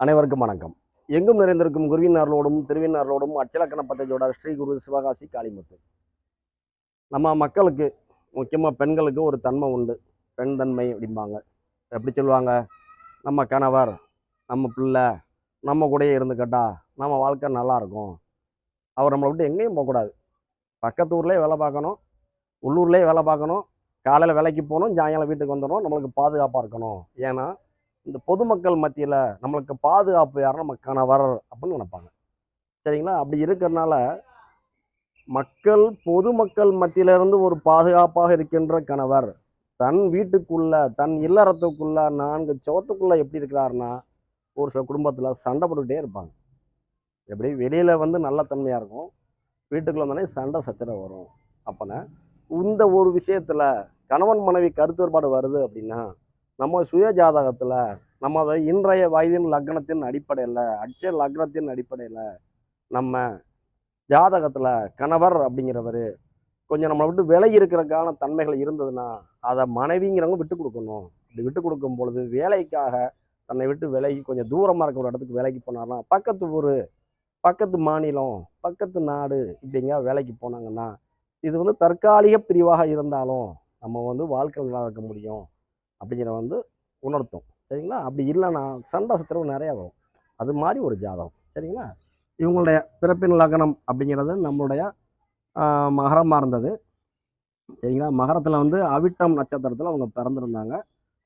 அனைவருக்கும் வணக்கம். எங்கும் நிறைந்திருக்கும் குருவினார்களோடும் திருவினார்களோடும் அச்சலக்கண பத்தஜோட ஸ்ரீ குரு சிவகாசி காளிமுத்து. நம்ம மக்களுக்கு முக்கியமாக பெண்களுக்கு ஒரு தன்மை உண்டு. பெண் தன்மை அப்படிம்பாங்க. எப்படி சொல்லுவாங்க? நம்ம கணவர் நம்ம பிள்ளை நம்ம கூடயே இருந்துக்கிட்டா நம்ம வாழ்க்கை நல்லாயிருக்கும் அவர் நம்மளை விட்டு எங்கேயும் போகக்கூடாது. பக்கத்து ஊர்லேயே வேலை பார்க்கணும் உள்ளூர்லேயே வேலை பார்க்கணும் காலையில் வேலைக்கு போகணும் சாயங்காலம் வீட்டுக்கு வந்துடணும் நம்மளுக்கு பாதுகாப்பாக இருக்கணும். ஏன்னா இந்த பொதுமக்கள் மத்தியில் நம்மளுக்கு பாதுகாப்பு யாருன்னா நம்ம கணவர் அப்படின்னு நினைப்பாங்க. சரிங்களா? அப்படி இருக்கிறனால மக்கள் பொதுமக்கள் மத்தியிலிருந்து ஒரு பாதுகாப்பாக இருக்கின்ற கணவர் தன் வீட்டுக்குள்ள தன் இல்லறத்துக்குள்ள நான்கு சவத்துக்குள்ள எப்படி இருக்கிறாருன்னா ஒரு சில குடும்பத்தில் சண்டை போட்டுக்கிட்டே இருப்பாங்க. எப்படி? வெளியில் வந்து நல்ல தன்மையாக இருக்கும். வீட்டுக்குள்ள வந்தோடனே சண்டை சச்சரவு வரும். அப்போனா இந்த ஒரு விஷயத்தில் கணவன் மனைவி கருத்து வேறுபாடு வருது அப்படின்னா நம்ம சுய ஜாதகத்தில் நமது இன்றைய வயதின் லக்னத்தின் அடிப்படையில் அட்ச லக்னத்தின் அடிப்படையில் நம்ம ஜாதகத்தில் கணவர் அப்படிங்கிறவர் கொஞ்சம் நம்மளை விட்டு விலகி இருக்கிறக்கான தன்மைகள் இருந்ததுன்னா அதை மனைவிங்கிறவங்க விட்டு கொடுக்கணும். அப்படி விட்டு கொடுக்கும் பொழுது வேலைக்காக தன்னை விட்டு விலகி கொஞ்சம் தூரமாக இருக்கிற ஒரு இடத்துக்கு வேலைக்கு போனார்னா பக்கத்து ஊர் பக்கத்து மாநிலம் பக்கத்து நாடு இப்படிங்க வேலைக்கு போனாங்கன்னா இது வந்து தற்காலிக பிரிவாக இருந்தாலும் நம்ம வந்து வாழ்க்கை நல்லா இருக்க முடியும். அப்படிங்கிற வந்து உணர்த்தும். சரிங்களா? அப்படி இல்லைன்னா சண்டை சத்திரம் நிறையா வரும். அது மாதிரி ஒரு ஜாதகம். சரிங்களா? இவங்களுடைய பிறப்பின் லக்னம் அப்படிங்கிறது நம்மளுடைய மகரமாக இருந்தது. சரிங்களா? மகரத்தில் வந்து அவிட்டம் நட்சத்திரத்தில் அவங்க பிறந்திருந்தாங்க.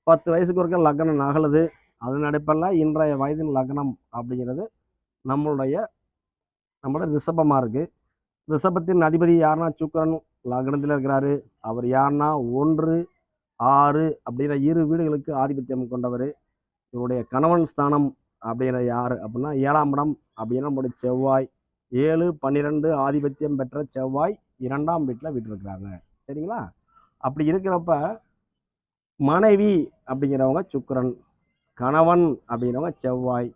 பத்து வயசுக்கு ஒருக்க லக்னம் நகலுது. அதன் அடிப்படையில் இன்றைய வயதின் லக்னம் அப்படிங்கிறது நம்மளுடைய நம்மளோட ரிஷபமாக இருக்குது ரிஷபத்தின் அதிபதி யாருன்னா? சுக்கரன் லக்னத்தில் இருக்கிறாரு. அவர் யாருன்னா? ஒன்று ஆறு அப்படிங்கிற இரு வீடுகளுக்கு ஆதிபத்தியம் கொண்டவர். இவருடைய கணவன் ஸ்தானம் அப்படிங்கிற யார் அப்படின்னா ஏழாம் இடம் அப்படின்னா நம்மளுடைய செவ்வாய். ஏழு பன்னிரெண்டு ஆதிபத்தியம் பெற்ற செவ்வாய் இரண்டாம் வீட்டில் விட்டுருக்குறாங்க. சரிங்களா? அப்படி இருக்கிறப்ப மனைவி அப்படிங்கிறவங்க சுக்கரன் கணவன் அப்படிங்கிறவங்க செவ்வாய்.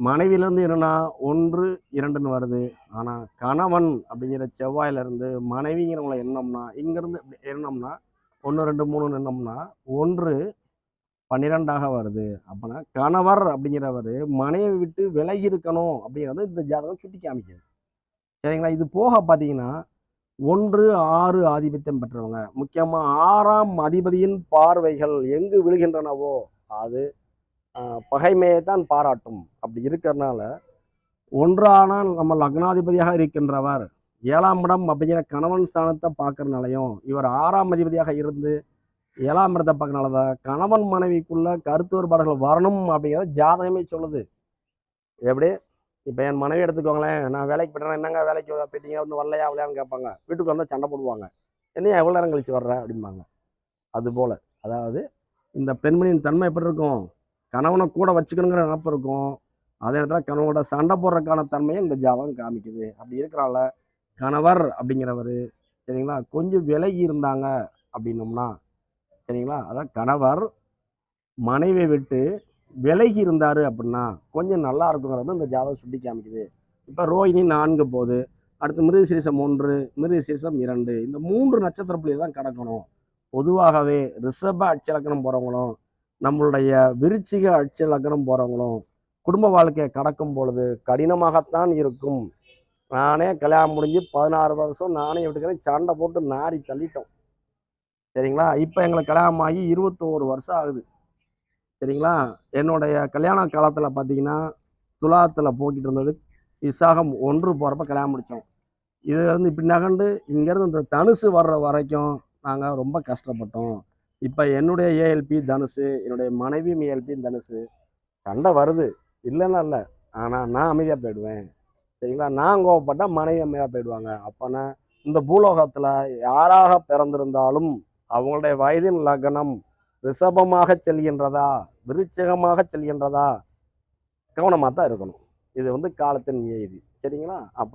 மனைவியிலேருந்து என்னன்னா ஒன்று இரண்டுன்னு வருது. ஆனால் கணவன் அப்படிங்கிற செவ்வாயிலேருந்து மனைவிங்கிறவங்கள எண்ணம்னா இங்கேருந்து எண்ணம்னா ஒன்று ரெண்டு மூணு நின்னோம்னா ஒன்று பன்னிரெண்டாக வருது. அப்போனா கணவர் அப்படிங்கிறவர் மனைவி விட்டு விலகி இருக்கணும் அப்படிங்கிறது இந்த ஜாதகம் சுட்டி காமிக்குது. சரிங்களா? இது போக பார்த்தீங்கன்னா ஒன்று ஆறு ஆதிபத்தியம் பெற்றவங்க. முக்கியமாக ஆறாம் அதிபதியின் பார்வைகள் எங்கு விழுகின்றனவோ அது பகைமையை தான் பாராட்டும். அப்படி இருக்கிறனால ஒன்றான நம்ம லக்னாதிபதியாக இருக்கின்றவர் ஏழாம் இடம் அப்படிங்கிற கணவன் ஸ்தானத்தை பார்க்கறனாலையும் இவர் ஆறாம் அதிபதியாக இருந்து ஏழாம் இடத்தை பார்க்கறனால தான் கணவன் மனைவிக்குள்ள கருத்து வேறுபாடுகள் வரணும் அப்படிங்கிறத ஜாதகமே சொல்லுது. எப்படி? இப்போ என் மனைவி எடுத்துக்கோங்களேன் நான் வேலைக்கு போயிட்டேன் என்னங்க வேலைக்கு போயிட்டீங்க? ஒன்று வரலையா அவளையான்னு கேட்பாங்க. வீட்டுக்கு வந்தால் சண்டை போடுவாங்க. என்னையா எவ்வளோ நேரம் கழிச்சு வர்ற? அப்படிம்பாங்க. அதுபோல் அதாவது இந்த பெண்மணியின் தன்மை எப்படி இருக்கும்? கணவனை கூட வச்சுக்கணுங்கிற நினப்பு இருக்கும். அதே நேரத்தில் கணவனோட சண்டை போடுறதுக்கான தன்மையை இந்த ஜாதகம் காமிக்குது. அப்படி இருக்கிறனால கணவர் அப்படிங்கிறவர் சரிங்களா? கொஞ்சம் விலகி இருந்தாங்க அப்படின்னோம்னா சரிங்களா? அதான் கணவர் மனைவியை விட்டு விலகி இருந்தார் அப்படின்னா கொஞ்சம் நல்லா இருக்குங்கிறது இந்த ஜாதகம் சுட்டி காமிக்குது. இப்போ ரோஹிணி நான்கு போகுது. அடுத்து மிருகசீரிசம் ஒன்று மிருகசீரிசம் இரண்டு. இந்த மூன்று நட்சத்திர புள்ளியை தான் கடக்கணும். பொதுவாகவே ரிஷப அச்சலக்கணம் போகிறவங்களும் நம்மளுடைய விருச்சிக அச்சலக்கணம் போகிறவங்களும் குடும்ப வாழ்க்கையை கடக்கும் பொழுது கடினமாகத்தான் இருக்கும். நானே கல்யாணம் முடிஞ்சு பதினாறு வருஷம் நானே விட்டுக்கிறேன் சண்டை போட்டு நாரி தள்ளிட்டோம். சரிங்களா? இப்போ எங்களுக்கு கல்யாணம் ஆகி இருபத்தோரு வருஷம் ஆகுது. சரிங்களா? என்னுடைய கல்யாண காலத்தில் பார்த்தீங்கன்னா துலாத்தில் போய்கிட்டு இருந்தது. விசாகம் ஒன்று போகிறப்ப கல்யாணம் முடித்தோம் இதுலேருந்து இப்படி நகண்டு இங்கேருந்து இந்த தனுசு வர்ற வரைக்கும் நாங்கள் ரொம்ப கஷ்டப்பட்டோம். இப்போ என்னுடைய ஏஎல்பி தனுசு என்னுடைய மனைவியும் ஏஎல்பி தனுசு. சண்டை வருது. இல்லைன்னா இல்லை. ஆனால் நான் அமைதியாக போயிடுவேன். சரிங்களா? நான் கோவப்பட்டால் மனைவி அம்மையாக போயிடுவாங்க. அப்போனா இந்த பூலோகத்தில் யாராக பிறந்திருந்தாலும் அவங்களுடைய வயதின் லக்னம் ரிஷபமாக செல்கின்றதா? விருச்சகமாக செல்கின்றதா? கவனமாக தான் இருக்கணும். இது வந்து காலத்தின் நியதி. சரிங்களா? அப்போ